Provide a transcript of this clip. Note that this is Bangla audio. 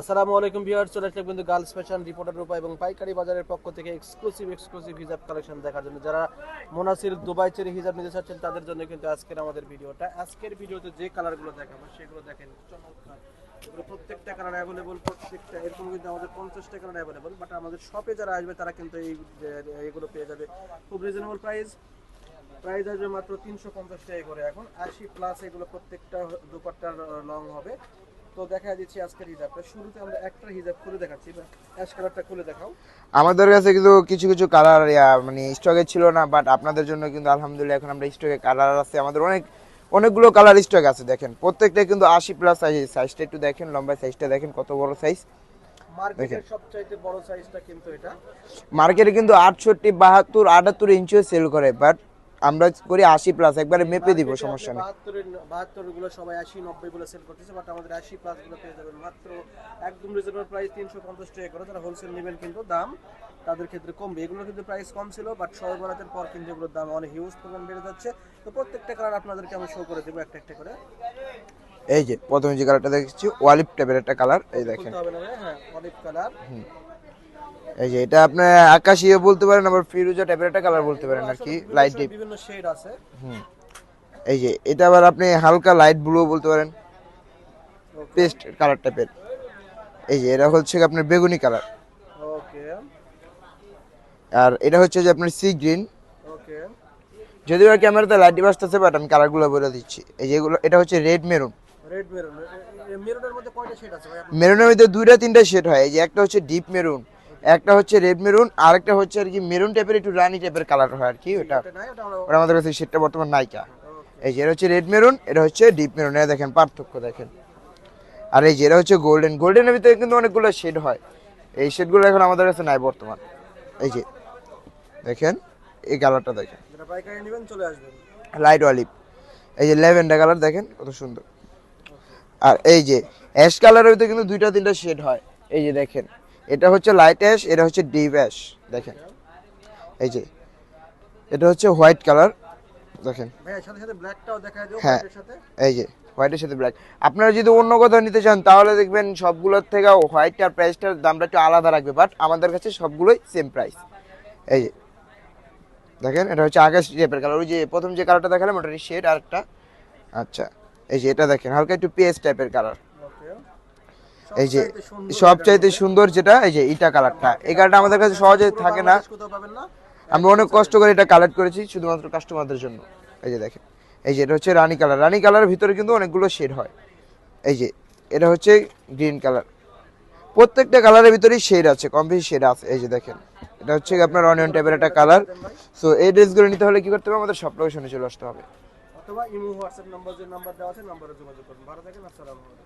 আসসালামু আলাইকুম ভিউয়ার্স, চলে আসলে কিন্তু গার্লস ফ্যাশন রিপোর্টার রূপা এবং পাইকারি বাজারের পক্ষ থেকে এক্সক্লুসিভ এক্সক্লুসিভ হিজাব কালেকশন দেখার জন্য। যারা মোনাসির দুবাই চেরি হিজাব নিতে চাচ্ছেন, তাদের জন্য কিন্তু আজকের আমাদের ভিডিওটা। আজকের ভিডিওতে যে কালারগুলো দেখাবো, সেগুলো দেখেন, চমৎকার। প্রত্যেকটা কালার অ্যাভেলেবল প্রত্যেকটা, এরকম কিন্তু আমাদের পঞ্চাশটা কালার অ্যাভেলেবল বাট আমাদের শপে যারা আসবে, তারা কিন্তু এই এগুলো পেয়ে যাবে। খুব রিজনেবল প্রাইস প্রাইস আসবে মাত্র তিনশো পঞ্চাশ টাকা করে এখন। আশি প্লাস এগুলো প্রত্যেকটা দুপাট্টার লং হবে। তো দেখা দিচ্ছি আজকের হিজাবটা। শুরুতে আমরা একটা হিজাব খুলে দেখাচ্ছি অ্যাশ কালারটা খুলে দেখাও। আমাদের কাছে কিন্তু কিছু কিছু কালার মানে স্টকে ছিল না বাট আপনাদের জন্য কিন্তু আলহামদুলিল্লাহ এখন আমরা স্টকে কালার আছে। আমাদের অনেক অনেকগুলো কালার স্টক আছে দেখেন। প্রত্যেকটা কিন্তু আশি প্লাস সাইজ সাইজটা একটু দেখেন লম্বা সাইজটা দেখেন কত বড় সাইজ মার্কেটের সবচাইতে বড় সাইজটা কিন্তু এটা। মার্কেটে কিন্তু আটষট্টি বাহাত্তর আটাত্তর ইঞ্চিও সেল করে বাট আমরা করি আশি প্লাস একবারে মেপে দিব সমস্যা নেই। বাহাত্তরগুলো সবাই আশি নব্বই বলে সেল করতেছে বাট আমাদের আশি প্লাসগুলো পেয়ে যাবেন। মাত্র একদম রিজনেবল প্রাইস তিনশো পঞ্চাশ টাকা করে যারা হোলসেল নেবেন কিন্তু দাম তাদের ক্ষেত্রে কমবে। এগুলো কিন্তু প্রাইস কম ছিল বাট পর কিন্তু এগুলোর দাম অনেক হিউজ পরিমাণ বেড়ে যাচ্ছে। তো প্রত্যেকটা কালার আপনাদেরকে আমি শো করে দেবো একটা একটা করে। এই যে প্রথমে যে কালারটা দেখছি ওয়ালিপ টাইপের একটা কালার এই দেখেন। হ্যাঁ অলিভ কালার এই যে এটা আপনি আকাশিও বলতে পারেন আবার ফিরোজা টাইপের একটা কালার বলতে পারেন আর কি লাইট ডিপ বিভিন্ন শেড আছে। এই যে এটা আবার আপনি হালকা লাইট ব্লু বলতে পারেন পেস্ট কালার টাইপের এই যে এটা হচ্ছে আপনার বেগুনি কালার ওকে আর এটা হচ্ছে যে আপনার সি গ্রিন ওকে যদিও আর ক্যামেরাতে লাইট ডিপ আসতেছে বাট আমি কালারগুলো বলে দিচ্ছি। এই যেগুলো এটা হচ্ছে রেড মেরুন রেড মেরুন মেরুনের মধ্যে কয়টা শেড আছে মেরুনের মধ্যে দুইটা তিনটা শেড হয়। এই যে একটা হচ্ছে ডিপ মেরুন একটা হচ্ছে রেড মেরুন আর একটা হচ্ছে আর কি মেরুন টাইপের একটু রানি টাইপের কালার হয় আর কি ওটা। ওটা আমাদের কাছে শেডটা বর্তমান নাইকা। এই যে এটা হচ্ছে রেড মেরুন এটা হচ্ছে ডিপ মেরুন এটা দেখেন পার্থক্য দেখেন। আর এই যে এটা হচ্ছে গোল্ডেন গোল্ডেনের ভিতরে কিন্তু অনেকগুলো শেড হয়। এই শেডগুলো এখন আমাদের কাছে নাই বর্তমান। এই যে দেখেন এই কালারটা দেখেন। যেটা পাইকারি নেবেন চলে আসবেন। লাইট অলিভ এই যে ল্যাভেন্ডার কালার দেখেন কত সুন্দর। আর এই যে অ্যাশ কালারের ভিতরে কিন্তু দুইটা তিনটা শেড হয়। এই যে দেখেন। এটা হচ্ছে লাইট অ্যাশ এটা হচ্ছে ডিপ অ্যাশ দেখেন। এই যে এটা হচ্ছে হোয়াইট কালার দেখেন। হ্যাঁ। সাথে। এই যে হোয়াইটের সাথে ব্ল্যাক আপনারা যদি অন্য কোথাও নিতে চান তাহলে দেখবেন সবগুলোর থেকে হোয়াইটটার প্রাইসটার দামটা একটু আলাদা রাখবে বাট আমাদের কাছে সবগুলোই সেম প্রাইস এই যে দেখেন এটা হচ্ছে আকাশ টাইপের কালার ওই যে প্রথম যে কালারটা দেখালাম ওটার শেড আর একটা আচ্ছা এই যে এটা দেখেন হালকা একটু পিএস টাইপের কালার এই যে সবচাইতে সুন্দর যেটা, এই যে ইটা কালারটা। এই কালারটা আমাদের কাছে সহজে থাকে না। আমরা অনেক কষ্ট করে এটা কালেক্ট করেছি শুধুমাত্র কাস্টমারদের জন্য। এই যে দেখেন। এই যে এটা হচ্ছে রানী কালার। রানী কালারের ভিতরে কিন্তু অনেকগুলো শেড হয়। এই যে এটা হচ্ছে গ্রিন কালার। প্রত্যেকটা কালারের ভিতরেই শেড আছে, কম বেশি শেড আছে। এই যে দেখেন। এটা হচ্ছে আপনার অনিয়ন টাইপের একটা কালার। সো এই ড্রেসগুলো নিতে হলে কি করতে হবে? আমাদের সব লোকেশনে চলে আসতে হবে। অথবা ইমো হোয়াটসঅ্যাপ নাম্বার যে নাম্বার দেওয়া আছে নাম্বারে যোগাযোগ করুন। ভালো থাকেন, আসসালামু আলাইকুম।